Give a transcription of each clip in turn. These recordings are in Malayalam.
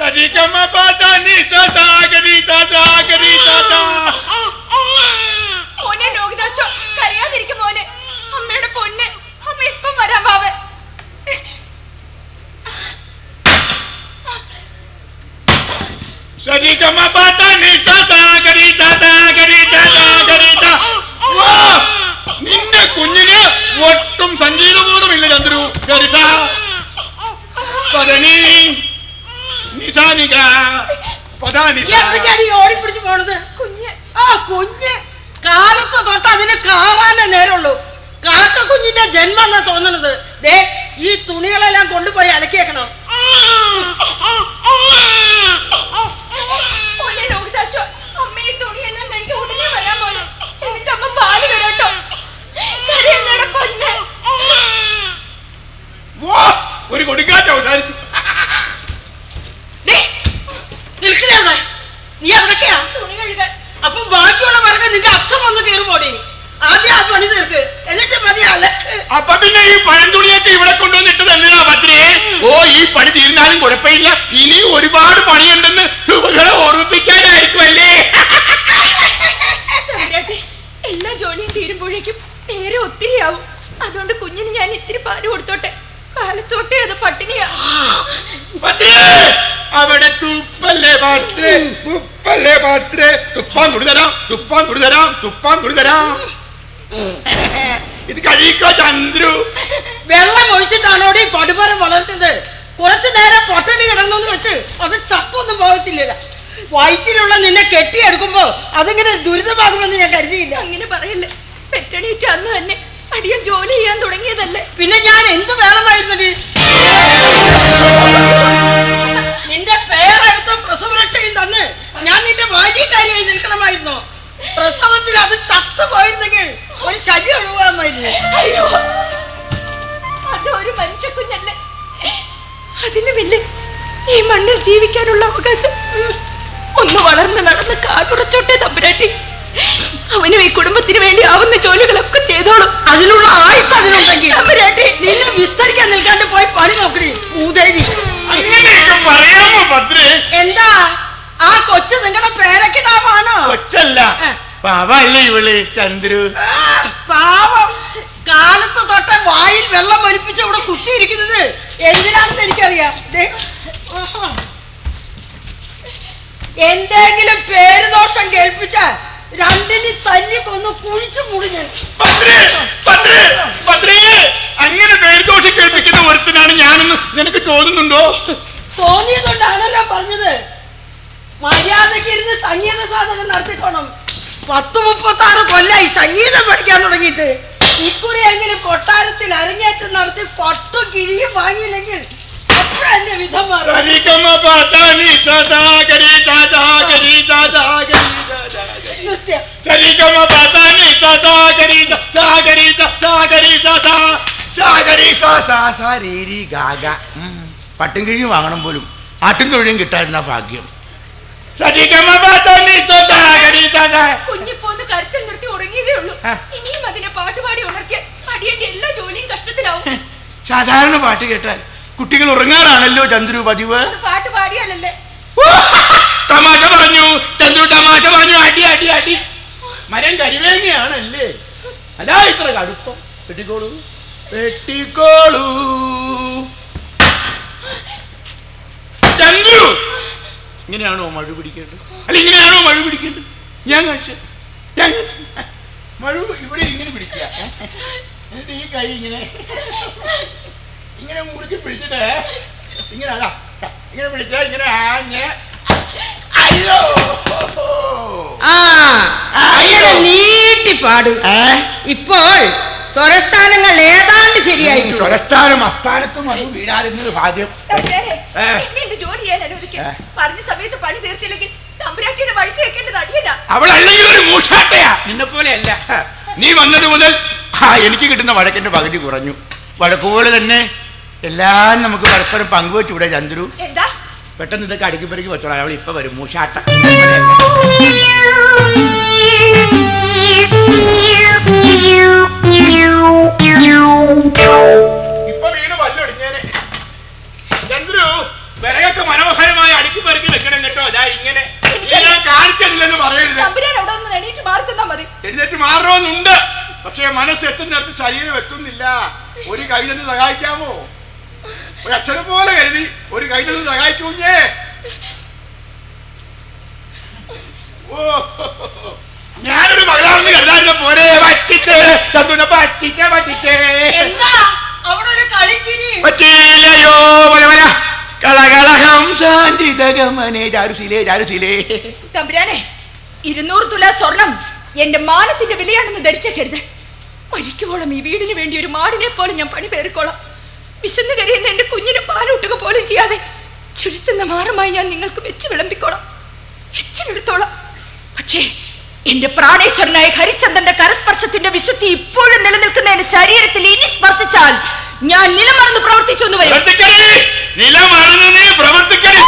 സരിഗമ പദ നി സ സ ഗരി സ സ ഗരി സ സ. മോനെ ലോകിദാശോ കരയാതിരിക്കും മോനെ. അമ്മയുടെ പൊന്നെ. അമ്മ ഇപ്പം വരാൻ പാവേ സരിഗമ പദ നി സ സ ഗരി സ സ ഗരി സ സ ഗരി സ. വാ! നിന്റെ കുഞ്ഞിന് ഒട്ടും സംഗീതബോധമില്ല ചന്ദ്രു. ഗരിസ പദനി പദാനിസ എവിടേക്കാണ് ഈ ഓടിപ്പിടിച്ച് പോണത് കുഞ്ഞ് ആ കുഞ്ഞ് കാലത്ത് തൊട്ട് അതിന് കാറാനേ നേരമുള്ളൂ കാക്ക കുഞ്ഞിന്റെ ജന്മം എന്നാ തോന്നണത് ദേ ഈ തുണികളെല്ലാം കൊണ്ടുപോയി അലക്കിയേക്കണം അമ്മ തുണിയെല്ലാം കഴിക്കാൻ ഉടനെ വരാൻ മോനെ എന്നിട്ട് അമ്മ പാൽ തരാട്ടോ കരയല്ലട പൊന്നെ വാ! ഒരു കൊടുങ്കാറ്റ് അവസാനിച്ചു ദേ, നിൽക്കണേ അവിടെ നീ എവിടേക്കാ തുണി കഴുകാൻ അപ്പൊ ബാക്കിയുള്ള മരങ്ങൾ നിന്റെ അച്ഛൻ വന്ന് കയറുമോടി ആദ്യം ആ പണി തീർക്ക് എന്നിട്ട് മതി അലക്ക് അപ്പൊ പിന്നെ ഈ പഴംതുണിയൊക്കെ ഇവിടെ കൊണ്ടുവന്നിട്ട് തന്നെയാ ഭദ്രേ ഓ ഈ പണി തീർന്നാലും കുഴപ്പമില്ല ഇനിയും ഒരുപാട് പണിയുണ്ടെന്ന് സുഖങ്ങളെ ഓർമ്മിപ്പിക്കാനായിരിക്കുമല്ലേ തമ്പുരാട്ടി എല്ലാ ജോലിയും തീരുമ്പോഴേക്കും നേരെ ഒത്തിരിയാവും അതുകൊണ്ട് കുഞ്ഞിന് ഞാൻ ഇത്തിരി പാൽ കൊടുത്തോട്ടെ കാലത്തോട്ടെ അത് പട്ടിണിയാ ഭദ്രേ അവിടെ തുപ്പല്ലേ ഭദ്രേ തുപ്പല്ലേ ഭദ്രേ തുപ്പാൻ കൊടുതരാം തുപ്പാൻ കൊടുതരാം തുപ്പാൻ കൊടുതരാം ഇത് കഴിക്കോ ചന്ദ്രു? വെള്ളം ഒഴിച്ചിട്ടാണോടി പടുപരം വളർന്നത് കുറച്ചു നേരം പൊട്ടടി കിടന്നു വെച്ച് അത് ചത്തൊന്നും പോകത്തില്ല വയറ്റിലുള്ള നിന്നെ കെട്ടിയെടുക്കുമ്പോ അതിങ്ങനെ ദുരിതമാകുമെന്ന് ഞാൻ കരുതിയില്ല. അങ്ങനെ പറയല്ലേ. പെറ്റണീറ്റ് അന്ന് തന്നെ അടിയൻ ജോലി ചെയ്യാൻ തുടങ്ങിയതല്ലേ. പിന്നെ ഞാൻ എന്ത് വേണമായിരുന്നടി? ഞാൻ നിന്റെ ഭാര്യക്കാരിയായി നിൽക്കണമായിരുന്നു. പ്രസവത്തിൽ അത് ചത്തു പോയിരുന്നെങ്കിൽ ഒരു ശരി ഒഴിവാമായിരുന്നു അയ്യോ. അത് ഒരു മനുഷ്യ കുഞ്ഞല്ലേ അതിന് പിന്നെ ഈ മണ്ണിൽ ജീവിക്കാനുള്ള അവകാശം. ഒന്ന് വളർന്ന് നടന്ന് കാൽപുറച്ചോട്ടെ തമ്പുരാട്ടി. അവനും ഈ കുടുംബത്തിന് വേണ്ടി ആവുന്ന ജോലികളൊക്കെ ചെയ്തോളും. അതിനുള്ള ആയുസ് അതിനുണ്ടെങ്കിൽ തമ്പുരാട്ടി. നിന്നെ വിസ്തരിക്കാൻ നിൽക്കാണ്ട് പോയി പണി നോക്കണേ ഭൂദേവി അങ്ങനെയൊക്കെ പറയാമോ ഭദ്രേ? എന്താ? ആ കൊച്ചു നിങ്ങളുടെ പേരക്കിടാവാണോ? കൊച്ചല്ല. പാവല്ലേ ഇവൾ ചന്ദ്രു. പാവം. കാലത്ത് തൊട്ട് വായിൽ വെള്ളം ഒലിപ്പിച്ച് ഇവിടെ കുത്തിയിരിക്കുന്നത്. എന്തിനാണെന്ന് എനിക്കറിയാം. എന്തെങ്കിലും പേര് ദോഷം കേൾപ്പിച്ച രണ്ടിന് തല്ലി കൊന്ന് കുഴിച്ചു ഭദ്രേ ഭദ്രേ. അങ്ങനെ പേരുദോഷം കേൾപ്പിക്കുന്ന ഒരുത്തനാണ് ഞാനെന്ന് നിനക്ക് തോന്നുന്നുണ്ടോ? തോന്നിയതുകൊണ്ടാണല്ലോ പറഞ്ഞത്. മര്യാദയ്ക്ക് ഇരുന്ന് സംഗീത സാധനം നടത്തിക്കോണം. പത്ത് മുപ്പത്തി ആറ് കൊല്ലായി സംഗീതം പഠിക്കാൻ തുടങ്ങിയിട്ട്. ഇക്കുറി എങ്കിലും കൊട്ടാരത്തിൽ അരങ്ങേറ്റം നടത്തി പട്ടും കിഴിയും വാങ്ങിയില്ലെങ്കിൽ വിധം. പട്ടും കിഴിയും വാങ്ങണം പോലും. ആട്ടും തൊഴിലും കിട്ടായിരുന്ന ഭാഗ്യം സരിഗമ പദനി സദാ ഗരി സദാ കുഞ്ഞിപ്പോന്ന് കരച്ചിൽ നിർത്തി ഉറങ്ങിയതേ ഉള്ളൂ. ഇനിയും അതിനെ പാട്ടുപാടി ഉണർത്തിയ അടിയന്റെ എല്ലാ ജോലിയും കഷ്ടത്തിലാവും. സാധാരണ പാട്ട് കേട്ടാൽ കുട്ടികൾ ഉറങ്ങാറാണല്ലോ ചന്ദ്രു പതിവ്? പാട്ട് പാടിയാലല്ലേ? തമാശ പറഞ്ഞു ചന്ദ്രു തമാശ പറഞ്ഞു അടി അടി അടി. മരം കരിവേങ്ങയാണല്ലേ? അതാ ഇത്ര കടുപ്പം. വെട്ടിക്കോളൂ വെട്ടിക്കോളൂ. ചന്ദ്രു! ഇങ്ങനെയാണോ മഴ പിടിക്കേണ്ടത്? അല്ല ഇങ്ങനെയാണോ മഴ പിടിക്കേണ്ടത്? ഞാൻ കാണിച്ചു. ഞാൻ. മഴ ഇവിടെ ഇങ്ങനെ പിടിക്കുക. എന്നിട്ട് ഈ കൈ ഇങ്ങനെ ഇങ്ങനെ മുറുക്കി പിടിച്ചിട്ട് ഇങ്ങനെ അതാ ഇങ്ങനെ പിടിച്ച ഇങ്ങനെ ആഞ്ഞ് അയ്യോ! നീട്ടി പാടും? ഇപ്പോൾ സ്വരസ്ഥാനങ്ങൾ ഏതാണ്ട് ശരിയായിട്ടുണ്ട് സ്വരസ്ഥാനം അസ്ഥാനത്തും വന്നു വീഴാതിരുന്നൊരു ഭാഗ്യം ജോലി ചെയ്യാൻ അനുവദിക്കും പറഞ്ഞ സമയത്ത് പണി തീർത്തില്ലെങ്കിൽ തമ്പുരാട്ടിയുടെ കേൾക്കേണ്ടത് അവളല്ലെങ്കിൽ ഒരു മൂഷാട്ടയാ നിന്നെ പോലെയല്ല നീ വന്നത് മുതൽ ആ എനിക്ക് കിട്ടുന്ന വഴക്കിന്റെ പകുതി കുറഞ്ഞു വഴക്കുപോലെ തന്നെ എല്ലാം നമുക്ക് പരസ്പരം പങ്കുവെച്ചൂടെ ചന്ദ്രു എന്താ പെട്ടെന്ന് ഇതൊക്കെ അടുക്കി പെറുക്കി വെച്ചോളാം അവൾ ഇപ്പൊ വരും മൂഷാട്ട പെറുക്കി വെക്കണം കേട്ടോ. ഇതാ ഇങ്ങനെ ഞാൻ കാണിച്ചതില്ലെന്ന് പറയരുത്. തമ്പുരാൻ അവിടെ ഒന്ന് എണീറ്റ് മാറി മതി. എഴുന്നേറ്റ് മാറണമെന്നുണ്ട്. പക്ഷേ മനസ്സ് എത്തുന്നിടത്ത് ശരീരം എത്തുന്നില്ല ഒരു കൈ തന്നെ സഹായിക്കാമോ? ഒരു അച്ഛനെ പോലെ കരുതി ഒരു കൈ തന്നെ സഹായിക്കൂഞ്ഞേ. ഓ. ഞാനൊരു മകളാണെന്ന് കരുതാറില്ല പോരെ. പറ്റിച്ചേ തത്തുണ പറ്റിച്ചേ പറ്റിച്ചേ എന്താ? അവിടെ ഒരു കളിച്ചിരി. പറ്റിയില്ലയോ കളക. സാഞ്ചിതഗമനെ ചാരുശീലേ ചാരുശീലേ തമ്പുരാനെ ഇരുന്നൂറ് തുല സ്വർണം എന്റെ മാനത്തിന്റെ വിലയാണെന്ന് ധരിച്ചേക്കരുത്. മരിക്കുവോളം ഈ വീടിന് വേണ്ടി ഒരു മാടിനെ പോലെ ഞാൻ പണി പേറിക്കോളാം വിശന്ന് കരയുന്ന എന്റെ കുഞ്ഞിന് പാലൂട്ടുക പോലും ചെയ്യാതെ ചുരുത്തുന്ന മാറുമായി ഞാൻ നിങ്ങൾക്ക് വെച്ച് വിളമ്പിക്കോളാം. എച്ചിലെടുത്തോളാം പക്ഷേ എന്റെ പ്രാണേശ്വരനായ ഹരിചന്ദ്രന്റെ കരസ്പർശത്തിന്റെ വിശുദ്ധി ഇപ്പോഴും നിലനിൽക്കുന്ന എന്റെ ശരീരത്തിൽ ഇനി സ്പർശിച്ചാൽ ഞാൻ നിലമറന്ന് പ്രവർത്തിച്ചു എന്ന് വരും. நிலம் அழுதுனே பிரபத்துக்கடி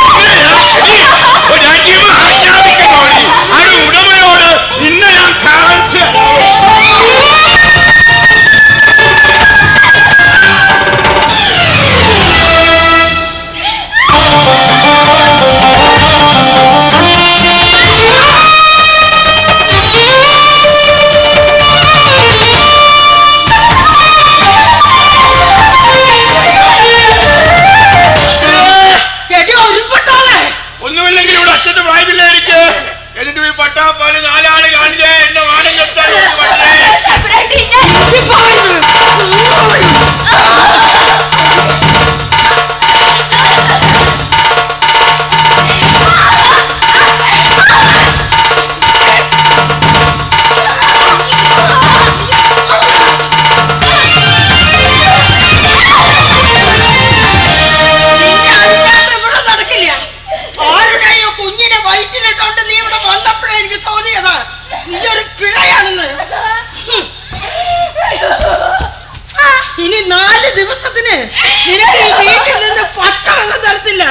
നിനക്ക് ഈ വീട്ടിൽ നിന്ന് പച്ചവെള്ളം തരത്തില്ല.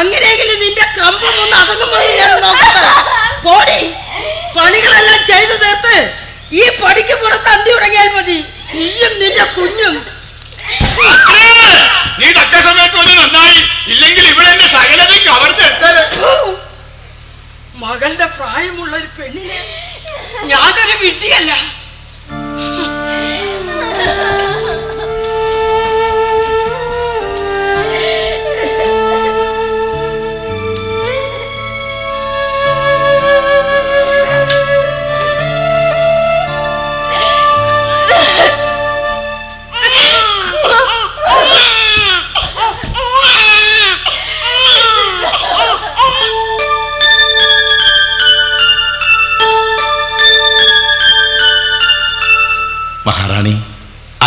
അങ്ങനെയെങ്കിലും നിന്റെ കമ്പം ഒന്ന് അടങ്ങുമ്പോൾ ഞാൻ നോക്കട്ടെ. പോടി. പണികളെല്ലാം ചെയ്തു തീർത്ത്. ഈ പടിക്ക് പുറത്ത് അന്തി ഉറങ്ങിയാൽ മതി. നീയും നിന്റെ കുഞ്ഞും. നീ തക്ക സമയത്ത് ഒന്ന് നന്നായി. ഇല്ലെങ്കിൽ ഇവിടെ എന്റെ സകലതയും കവർന്നെടുത്തത് മകളുടെ പ്രായമുള്ള ഒരു പെണ്ണിനെ ഞാനൊരു വിഡ്ഢിയല്ല.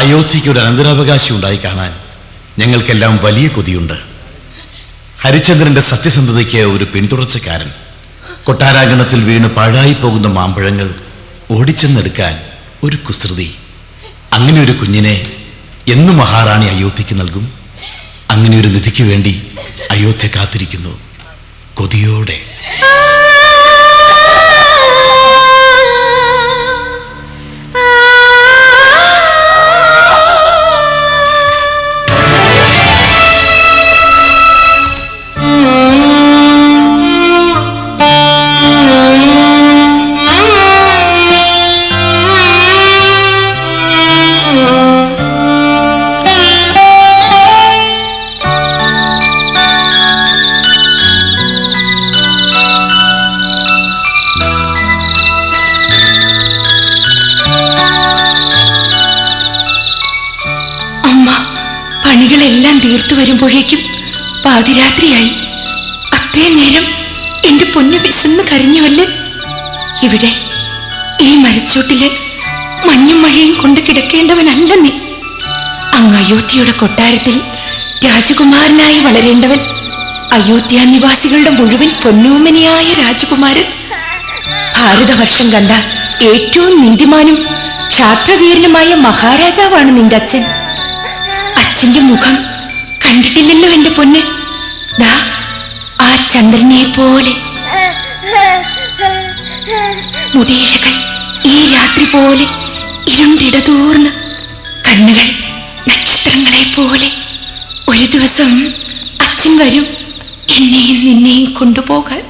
അയോധ്യയ്ക്ക് ഒരു അനന്തരാവകാശി ഉണ്ടായി കാണാൻ ഞങ്ങൾക്കെല്ലാം വലിയ കൊതിയുണ്ട്. ഹരിചന്ദ്രന്റെ സത്യസന്ധതയ്ക്ക് ഒരു പിന്തുടർച്ചക്കാരൻ. കൊട്ടാരാങ്കണത്തിൽ വീണ് പാഴായി പോകുന്ന മാമ്പഴങ്ങൾ ഓടിച്ചെന്നെടുക്കാൻ ഒരു കുസൃതി. അങ്ങനെ ഒരു കുഞ്ഞിനെ എന്ന് മഹാറാണി അയോധ്യയ്ക്ക് നൽകും. അങ്ങനെ ഒരു നിധിക്ക് വേണ്ടി അയോധ്യ കാത്തിരിക്കുന്നു. കൊതിയോടെ. വരുമ്പോഴേക്കും പാതിരാത്രിയായി. അത്രയും നേരം എന്റെ പൊന്നു വിശന്ന് കരഞ്ഞുവല്ലേ? ഇവിടെ ഈ മരച്ചോട്ടിൽ മഞ്ഞും മഴയും കൊണ്ട് കിടക്കേണ്ടവനല്ല നീ. അങ്ങ് അയോധ്യയുടെ കൊട്ടാരത്തിൽ രാജകുമാരനായി വളരേണ്ടവൻ അയോധ്യ നിവാസികളുടെ മുഴുവൻ പൊന്നൂമനിയായ രാജകുമാരൻ. ഭാരതവർഷം കണ്ട ഏറ്റവും നീതിമാനും ക്ഷാത്രവീരനുമായ മഹാരാജാവാണ് നിന്റെ അച്ഛൻ. അച്ഛന്റെ മുഖം കണ്ടിട്ടില്ലല്ലോ എന്റെ പൊന്ന്. ദാ ആ ചന്ദ്രനെ പോലെ. മുടിയിഴകൾ ഈ രാത്രി പോലെ ഇരുണ്ടിടതൂർന്ന് കണ്ണുകൾ നക്ഷത്രങ്ങളെ പോലെ ഒരു ദിവസം അച്ഛൻ വരും. എന്നെയും നിന്നെയും കൊണ്ടുപോകാൻ.